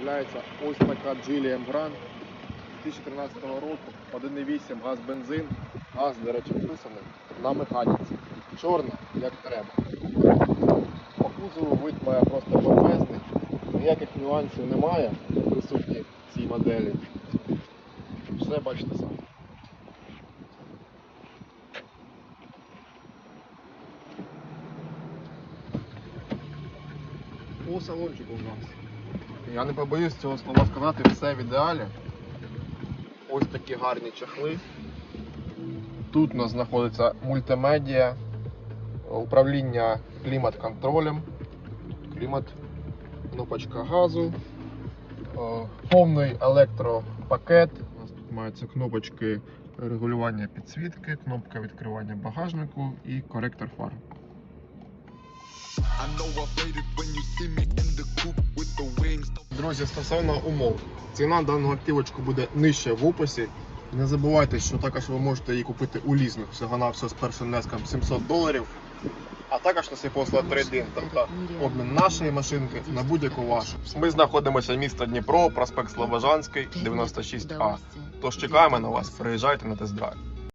З'являється ось така Geely M-Grand 2013 року, 1,8 газ бензин. Газ, до речі, вписаний на механіці. Чорна, як треба. По кузову вид має просто бомбезний. Ніяких нюансів немає присутні в цій моделі. Все бачите самі. По салончику у нас. Я не побоюсь цього слова сказати, все в ідеалі. Ось такі гарні чехли. Тут у нас знаходиться мультимедіа, управління клімат-контролем, клімат, кнопочка газу, е, повний електропакет. У нас тут маються кнопочки регулювання підсвітки, кнопка відкривання багажнику і коректор фар. I know I faded when you see me in the Друзі, стосовно умов, ціна даного автівочку буде нижче в описі. Не забувайте, що також ви можете її купити у лізинг всього на все з першим внеском 700 доларів. А також нас є послуга трейдин, тобто обмін нашої машинки на будь-яку вашу. Ми знаходимося місто Дніпро, проспект Слобожанський, 96А. Тож чекаємо на вас, приїжджайте на тест-драйв.